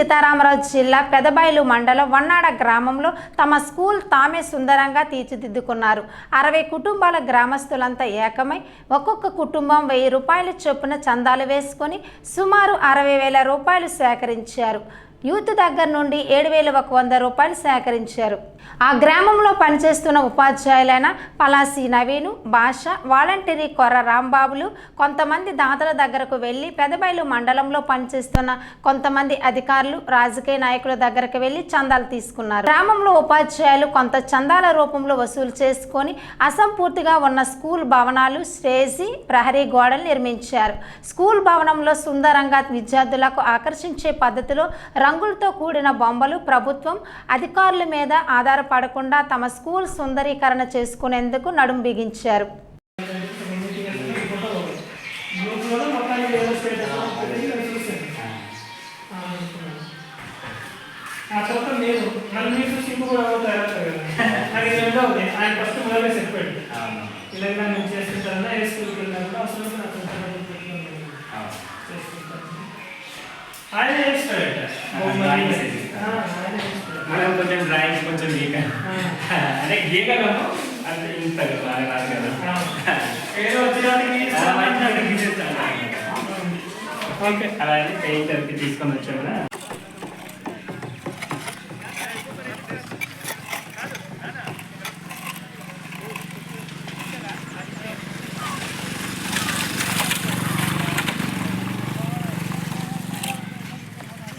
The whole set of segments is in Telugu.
సీతారామరాజు జిల్లా పెదబైలు మండలం వన్నాడ గ్రామంలో తమ స్కూల్ తామే సుందరంగా తీర్చిదిద్దుకున్నారు. అరవై కుటుంబాల గ్రామస్తులంతా ఏకమై ఒక్కొక్క కుటుంబం వెయ్యి రూపాయల చొప్పున చందాలు వేసుకొని సుమారు అరవై వేల రూపాయలు సేకరించారు. యూత్ దగ్గర నుండి ఏడు వేల ఒక వంద రూపాయలు సేకరించారు. ఆ గ్రామంలో పనిచేస్తున్న ఉపాధ్యాయులైన పలాసి నవీను భాష వాలంటీరీ కొర్ర రాంబాబులు కొంతమంది దాతల దగ్గరకు వెళ్ళి పెదబైలు మండలంలో పనిచేస్తున్న కొంతమంది అధికారులు రాజకీయ నాయకుల దగ్గరకు వెళ్ళి చందాలు తీసుకున్నారు. గ్రామంలో ఉపాధ్యాయులు కొంత చందాల రూపంలో వసూలు చేసుకొని అసంపూర్తిగా ఉన్న స్కూల్ భవనాలు స్టేజీ ప్రహరీ గోడలు నిర్మించారు. స్కూల్ భవనంలో సుందరంగా విద్యార్థులకు ఆకర్షించే పద్ధతిలో రంగులతో కూడిన బొమ్మలు ప్రభుత్వం అధికారుల మీద ఆధారపడకుండా తమ స్కూల్ సుందరీకరణ చేసుకునేందుకు నడుం బిగించారు. ఆ, తర్వాత నేను నన్ను మీరు చూసి ఇంకో నాకు ఇది ఆయన ఫస్ట్ మొదలే చెప్పాడు ఆయన చేస్తాడట. మనం కొంచెం డ్రాయింగ్ కొంచెం గీక. అంటే గీకగలము అంటే ఇంత రాదు కదా. ఏదో అలా గీసేస్తాను ఓకే అలాగే పెయింటర్కి తీసుకొని వచ్చాము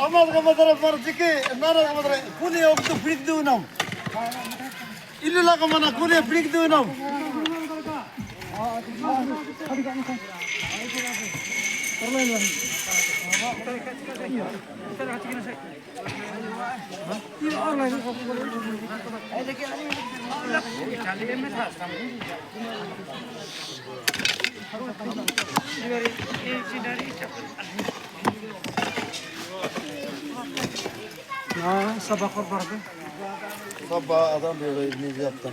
ಅಮ್ಮದ ಮದ್ರ ಬರ್ಜಿಕ್ಕೆ ನಾರದ ಮದ್ರ ಕೂಲಿ ಹೋಗ್ತು ಬಿಡಿದ್ವು ನಾವು ಇಲ್ಲ ಕಮ್ಮನ ಕೂಲಿ ಬಿಡಿದ್ವು ನಾವು ಪರವಾಗಿಲ್ಲ Ha, sabah korbardı. Sabah adam böyle ibniz yaptım.